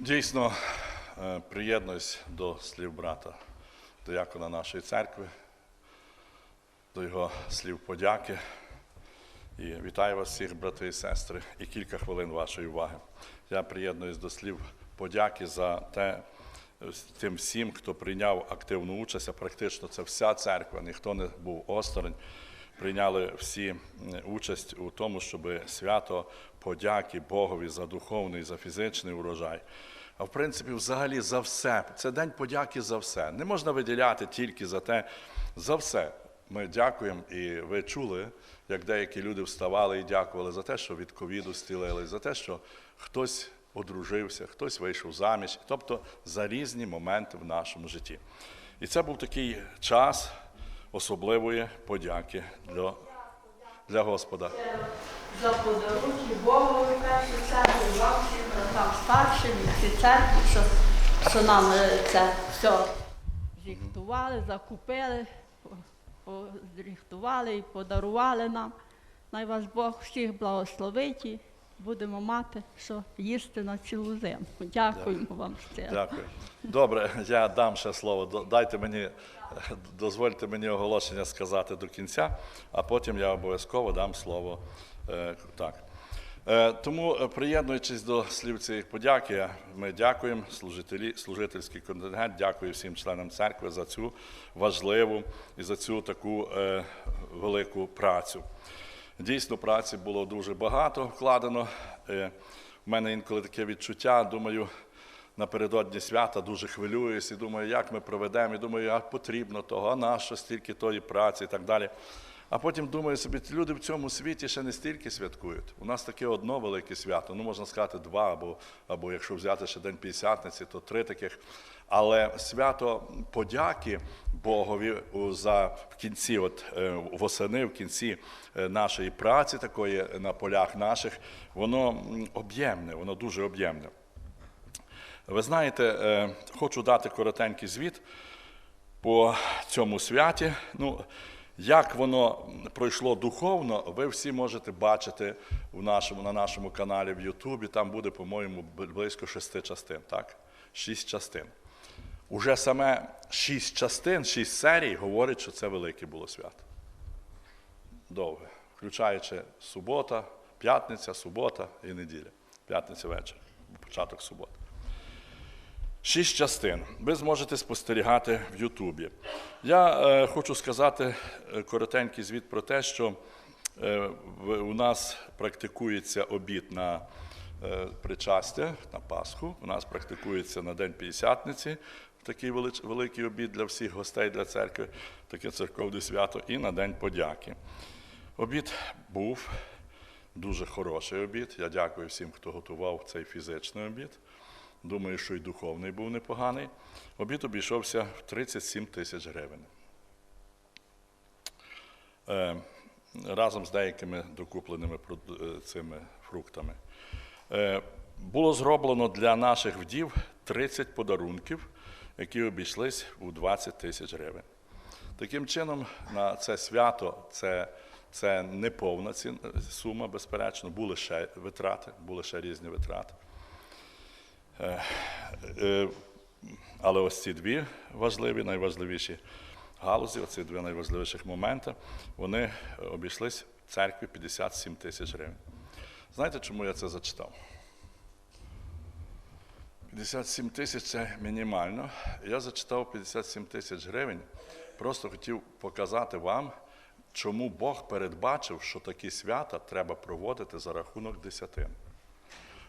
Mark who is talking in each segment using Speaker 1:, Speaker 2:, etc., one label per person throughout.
Speaker 1: Дійсно, е, приєднуюсь до слів брата, диякона нашої церкви, до його слів подяки. І вітаю вас всіх, брати і сестри, і кілька хвилин вашої уваги. Я приєднуюсь до слів подяки за те, е, тим всім, хто прийняв активну участь, а практично це вся церква, ніхто не був осторонь. Прийняли всі участь у тому, щоб свято подяки Богові за духовний, за фізичний урожай. А в принципі, взагалі за все. Це день подяки за все. Не можна виділяти тільки за те, за все. Ми дякуємо, і ви чули, як деякі люди вставали і дякували за те, що від ковіду стілили, за те, що хтось одружився, хтось вийшов заміж, тобто за різні моменти в нашому житті. І це був такий час особливої подяки для, для Господа.
Speaker 2: за подарунки Богові першу церкву, вам всім братам старшим, і всій церкві, що, що нам е, це все зріхтували, закупили, зріхтували і подарували нам. Най вас Бог всіх благословить будемо мати, що їсти на цілу зиму. Дякуємо вам щиро.
Speaker 1: Дякую. Добре, я дам ще слово. Дайте мені, дозвольте мені оголошення сказати до кінця, а потім я обов'язково дам слово. е, Так. Е, Тому, е, приєднуючись до слів цієї подяки, ми дякуємо служителі, служительський контингент, дякую всім членам церкви за цю важливу і за цю таку велику працю. Дійсно, праці було дуже багато вкладено. Е, У мене інколи таке відчуття, думаю, напередодні свята дуже хвилююсь і думаю, як ми проведемо, і думаю, а потрібно того, а нащо стільки тої праці і так далі. А потім думаю собі, люди в цьому світі ще не стільки святкують. У нас таке одно велике свято, ну можна сказати, два, або, або якщо взяти ще День П'ятдесятниці, то три таких. Але свято подяки Богові за в кінці, от е, восени, в кінці е, нашої праці, такої на полях наших, воно об'ємне, воно дуже об'ємне. Ви знаєте, е, хочу дати коротенький звіт по цьому святі. Ну, як воно пройшло духовно, ви всі можете бачити у нашому, на нашому каналі в Ютубі. Там буде, по-моєму, близько шести частин. Так? Шість частин. Уже саме шість частин, шість серій говорить, що це велике було свято. Довге. Включаючи субота, п'ятниця, субота і неділя. П'ятниця вечір, початок суботи. Шість частин. Ви зможете спостерігати в Ютубі. Я е, хочу сказати е, коротенький звіт про те, що е, у нас практикується обід на е, причастя, на Пасху. У нас практикується на День П'ятдесятниці, такий велич- великий обід для всіх гостей для церкви, таке церковне свято, і на День подяки. Обід був дуже хороший обід. Я дякую всім, хто готував цей фізичний обід. Думаю, що і духовний був непоганий. Обід обійшовся в 37 тисяч гривень. Е, разом з деякими докупленими е, цими фруктами. Е, було зроблено для наших вдів 30 подарунків, які обійшлись у 20 тисяч гривень. Таким чином, на це свято це, це не повна сума, безперечно, були ще витрати, були ще різні витрати. Е, Але ось ці дві важливі, найважливіші галузі, оці дві найважливіших моменти, вони обійшлись в церкві 57 тисяч гривень. Знаєте, чому я це зачитав? 57 тисяч це мінімально. Я зачитав 57 тисяч гривень. Просто хотів показати вам, чому Бог передбачив, що такі свята треба проводити за рахунок десятин.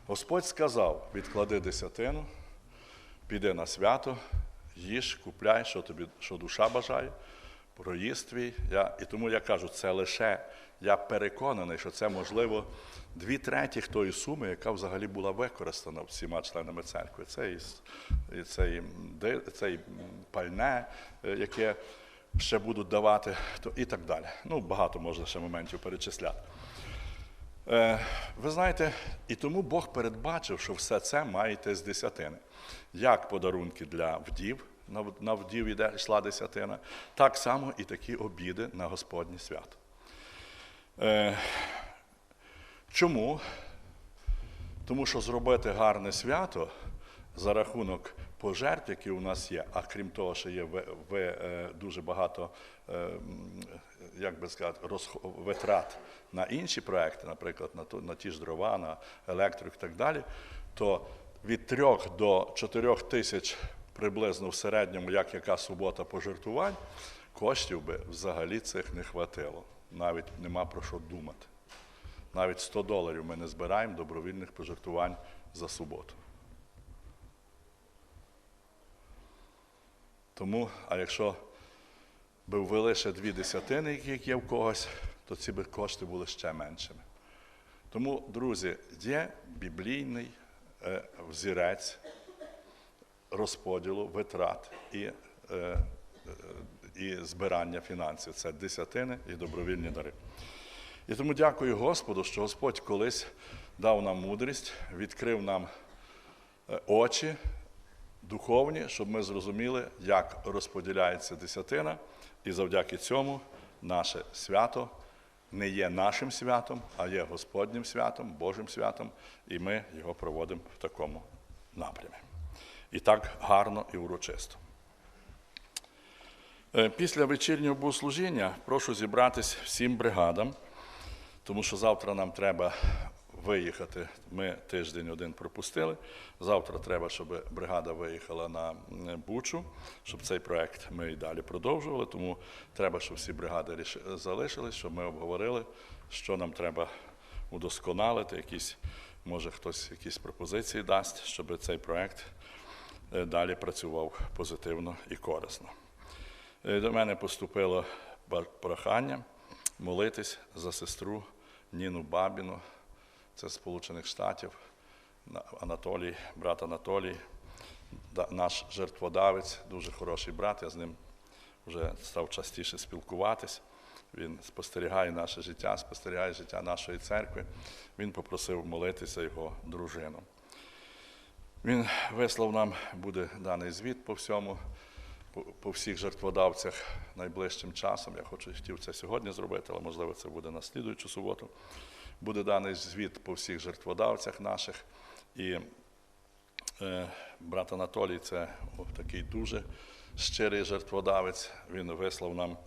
Speaker 1: Господь сказав: відклади десятину, піди на свято, їж, купляй, що тобі, що душа бажає, проїзд твій. Я, і тому я кажу, це лише, я переконаний, що це можливо дві третіх тої суми, яка взагалі була використана всіма членами церкви. Це і, і, це і пальне, е, яке ще будуть давати, то, і так далі. Ну, багато можна ще моментів перечисляти. Е, Ви знаєте, і тому Бог передбачив, що все це має йти з десятини. Як подарунки для вдів, на вдів іде, йшла десятина, так само і такі обіди на Господнє свято. Е, Чому? Тому що зробити гарне свято за рахунок пожертв, які у нас є, а крім того, що є ви- е, дуже багато е, як би сказати, витрат на інші проекти, наприклад, на, ту- на ті ж дрова, на електрику і так далі, то від 3 до 4 тисяч приблизно в середньому, як яка субота пожертвувань, коштів би взагалі цих не хватило. Навіть нема про що думати. Навіть 100 доларів ми не збираємо добровільних пожертвувань за суботу. Тому, а якщо би ввели ще дві десятини, які є в когось, то ці би кошти були ще меншими. Тому, друзі, є біблійний е, взірець розподілу витрат і, е, е, і збирання фінансів. Це десятини і добровільні дари. І тому дякую Господу, що Господь колись дав нам мудрість, відкрив нам очі духовні, щоб ми зрозуміли, як розподіляється десятина, і завдяки цьому наше свято не є нашим святом, а є Господнім святом, Божим святом, і ми його проводимо в такому напрямі. І так гарно і урочисто. Е, Після вечірнього богослужіння прошу зібратись всім бригадам, тому що завтра нам треба виїхати. Ми тиждень один пропустили. Завтра треба, щоб бригада виїхала на Бучу, щоб цей проект ми і далі продовжували. Тому треба, щоб всі бригади залишились, щоб ми обговорили, що нам треба удосконалити, якісь, може хтось якісь пропозиції дасть, щоб цей проект е, далі працював позитивно і корисно. Е, До мене поступило прохання молитись за сестру Ніну Бабіну, це Сполучених Штатів, Анатолій, брат Анатолій, наш жертводавець, дуже хороший брат. Я з ним вже став частіше спілкуватись. Він спостерігає наше життя, спостерігає життя нашої церкви. Він попросив молитися його дружину. Він вислав нам, буде даний звіт по всьому, по, всіх жертводавцях найближчим часом. Я хочу хотів це сьогодні зробити, але можливо це буде на слідуючу суботу. Буде даний звіт по всіх жертводавцях наших. І е, брат Анатолій це такий дуже щирий жертводавець. Він вислав нам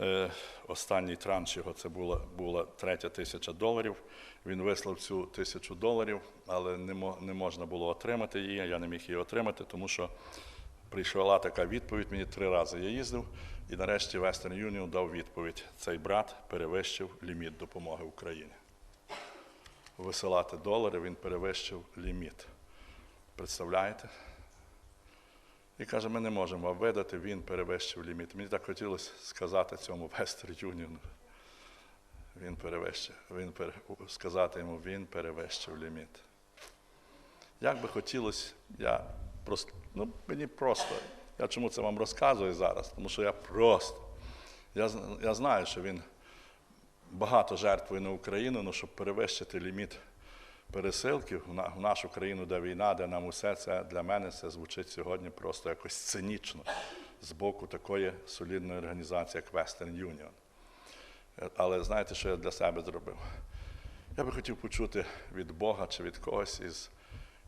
Speaker 1: е, останній транш його, це була, була третя тисяча доларів. Він вислав цю тисячу доларів, але не, не можна було отримати її. Я не міг її отримати, тому що прийшла така відповідь. Мені три рази я їздив, і нарешті Western Union дав відповідь. Цей брат перевищив ліміт допомоги Україні. Висилати долари, він перевищив ліміт. Представляєте? І каже, ми не можемо видати, він перевищив ліміт. Мені так хотілося сказати цьому Western Union. Він перевищив, він пере... сказати йому, він перевищив ліміт. Як би хотілося, я просто, ну мені просто, я чому це вам розказую зараз? Тому що я просто, я, я знаю, що він багато жертвує на Україну, але щоб перевищити ліміт пересилки в нашу країну, де війна, де нам усе це для мене це звучить сьогодні просто якось цинічно з боку такої солідної організації, як Western Union. Е, Але знаєте, що я для себе зробив? Я би хотів почути від Бога чи від когось із,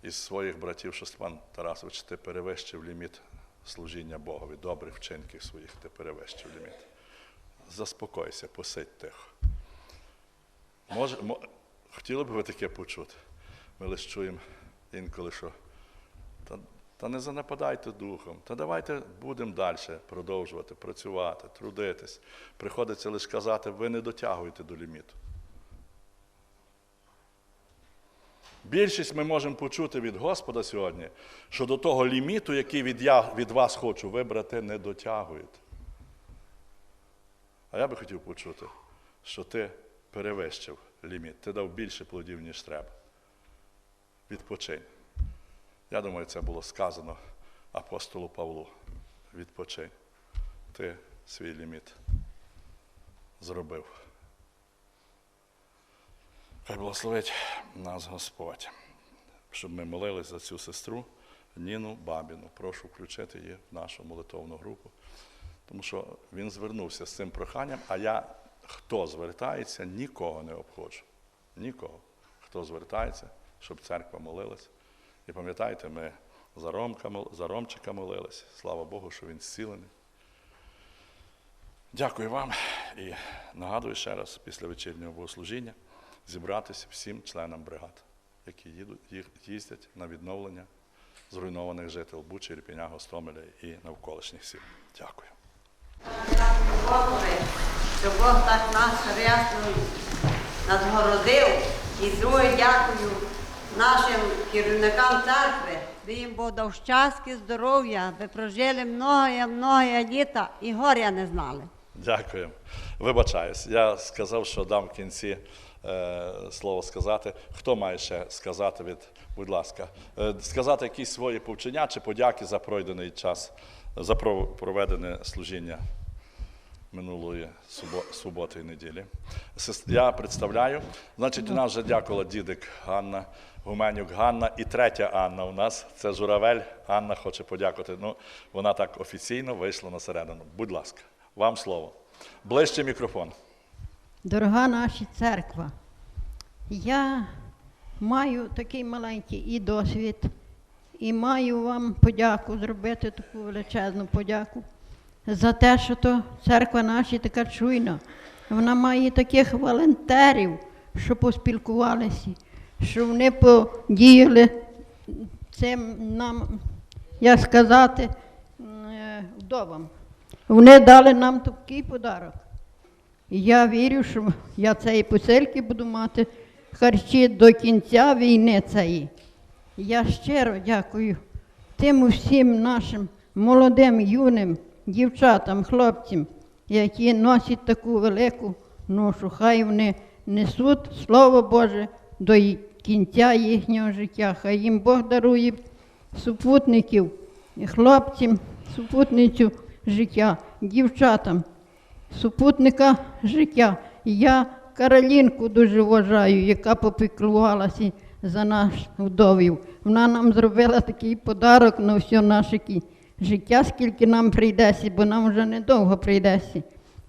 Speaker 1: із своїх братів, що Степан Тарасович, ти перевищив ліміт служіння Богові, добрих вчинків своїх, ти перевищив ліміт. Заспокойся, посидь тихо. Може, мо, хотіли б ви таке почути? Ми лише чуємо інколи, що та, та не занападайте духом, та давайте будемо далі продовжувати, працювати, трудитись. Приходиться лише казати, ви не дотягуєте до ліміту. Більшість ми можемо почути від Господа сьогодні, що до того ліміту, який від, я, від вас хочу вибрати, не дотягуєте. А я би хотів почути, що ти перевищив ліміт, ти дав більше плодів, ніж треба. Відпочинь. Я думаю, це було сказано апостолу Павлу. Відпочинь. Ти свій ліміт зробив. Хай благословить нас Господь, щоб ми молились за цю сестру Ніну Бабіну. Прошу включити її в нашу молитовну групу, тому що він звернувся з цим проханням, а я, хто звертається, нікого не обходжу. Нікого. Хто звертається, щоб церква молилась. І пам'ятаєте, ми За, Ромка, за Ромчика молились. Слава Богу, що він зцілений. Дякую вам і нагадую ще раз після вечірнього богослужіння зібратися всім членам бригад, які їздять на відновлення зруйнованих жителів Бучі, Ірпіня, Гостомеля і навколишніх сіл. Дякую.
Speaker 3: Що Бог так нас рясно надгородив. І друге дякую нашим керівникам церкви. Ви їм Бог дав щастя, здоров'я, ви прожили многое, многое літа і горя не знали.
Speaker 1: Дякую. Вибачаюсь. Я сказав, що дам в кінці е, слово сказати. Хто має ще сказати від, будь ласка, е, сказати якісь свої повчення чи подяки за пройдений час, за проведене служіння минулої суботи і неділі. Я представляю. Значить, у нас вже дякувала дідик Ганна, Гуменюк Ганна і третя Анна у нас. Це Журавель. Анна хоче подякувати. Ну, вона так офіційно вийшла на середину. Будь ласка, вам слово. Ближче мікрофон.
Speaker 4: Дорога наша церква, я маю такий маленький і досвід, і маю вам подяку зробити таку величезну подяку за те, що то церква наша така чуйна. Вона має таких волонтерів, що поспілкувалися, що вони подіяли цим нам, як сказати, е, вдовам. Вони дали нам такий подарок. Я вірю, що я цієї посильки буду мати харчі до кінця війни цієї. Я щиро дякую тим усім нашим молодим, юним дівчатам, хлопцям, які носять таку велику ношу. Хай вони несуть Слово Боже до кінця їхнього життя. Хай їм Бог дарує супутників, хлопцям, супутницю життя, дівчатам супутника життя. Я Каролінку дуже вважаю, яка попіклувалася за наш вдовів. Вона нам зробила такий подарок на все наше кі- життя, скільки нам прийдеться, бо нам вже недовго прийдеться.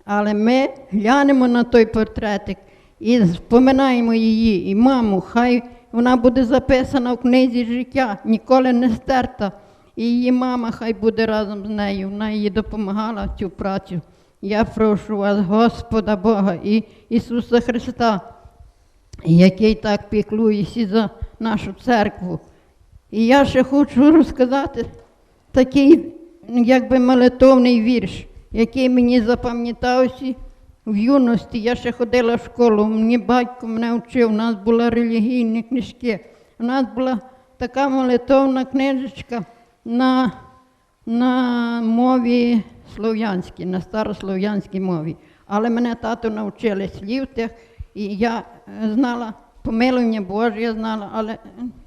Speaker 4: Але ми глянемо на той портретик і споминаємо її, і маму, хай вона буде записана в книзі життя, ніколи не стерта. І її мама хай буде разом з нею, вона їй допомагала в цю працю. Я прошу вас, Господа Бога і Ісуса Христа, який так піклується за нашу церкву. І я ще хочу розказати такий, якби молитовний вірш, який мені запам'ятався в юності. Я ще ходила в школу, мені батько мене вчив, у нас були релігійні книжки. У нас була така молитовна книжечка на, на мові слов'янській, на старослов'янській мові. Але мене тато навчили слів тих, і я е, знала помилування Боже, я знала, але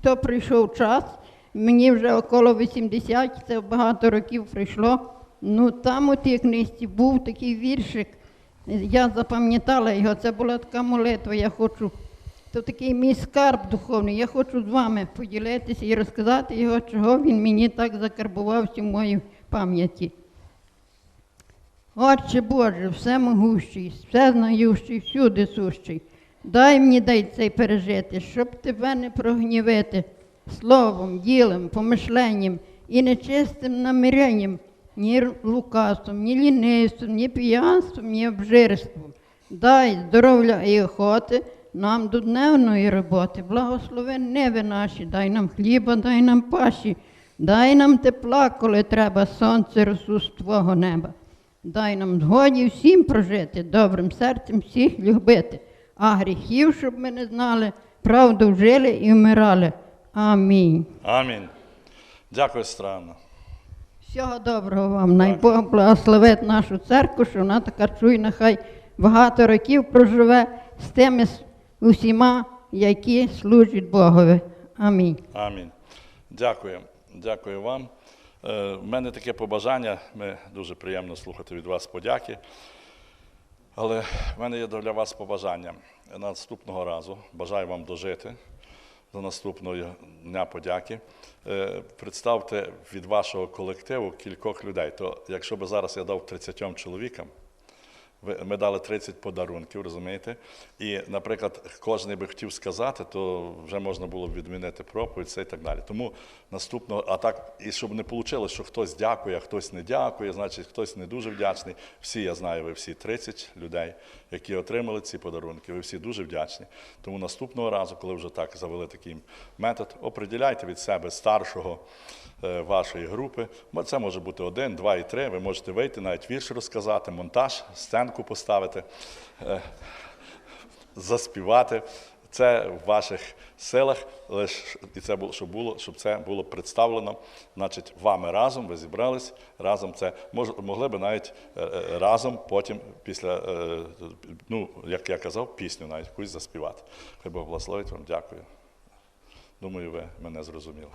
Speaker 4: то прийшов час, мені вже около 80, це багато років прийшло. Ну там у тій книжці був такий віршик, я запам'ятала його, це була така молитва, я хочу. То такий мій скарб духовний. Я хочу з вами поділитися і розказати його, чого він мені так закарбувався в моїй пам'яті. Отче Боже, всемогущий, всезнаючий, всюди сущий, дай мені дай цей пережити, щоб тебе не прогнівити словом, ділом, помишленням і нечистим наміренням, ні лукавством, ні лінивством, ні п'янством, ні обжирством. Дай здоров'я і охоти нам до дневної роботи. Благослови неви наші, дай нам хліба, дай нам паші, дай нам тепла, коли треба сонце росу з твого неба. Дай нам згоді всім прожити, добрим серцем всіх любити, а гріхів, щоб ми не знали, правду вжили і вмирали. Амінь.
Speaker 1: Амінь. Дякую, странно.
Speaker 4: Всього доброго вам. Най Бог благословить нашу церкву, що вона така чуйна, хай багато років проживе з тими усіма, які служать Богові. Амінь.
Speaker 1: Амінь. Дякую. Дякую вам. Е, В мене таке побажання. Ми дуже приємно слухати від вас подяки. Але в мене є для вас побажання. Наступного разу бажаю вам дожити до наступного дня подяки. Е, Представте від вашого колективу кількох людей. То якщо би зараз я дав 30 чоловікам, ми дали 30 подарунків, розумієте? І, наприклад, кожен би хотів сказати, то вже можна було б відмінити проповідь це і так далі. Тому наступного, а так, і щоб не вийшло, що хтось дякує, а хтось не дякує, значить хтось не дуже вдячний. Всі, я знаю, ви всі 30 людей, які отримали ці подарунки, ви всі дуже вдячні. Тому наступного разу, коли вже так завели такий метод, оприділяйте від себе старшого вашої групи. Це може бути один, два і три. Ви можете вийти, навіть вірш розказати, монтаж, сценку поставити, е, заспівати. Це в ваших силах, лиш і це було, щоб було, щоб це було представлено. Значить, вами разом ви зібрались, разом це мож, могли би навіть е, е, разом потім, після, е, ну, як я казав, пісню навіть якусь заспівати. Хай Бог благословить вам, дякую. Думаю, ви мене зрозуміли.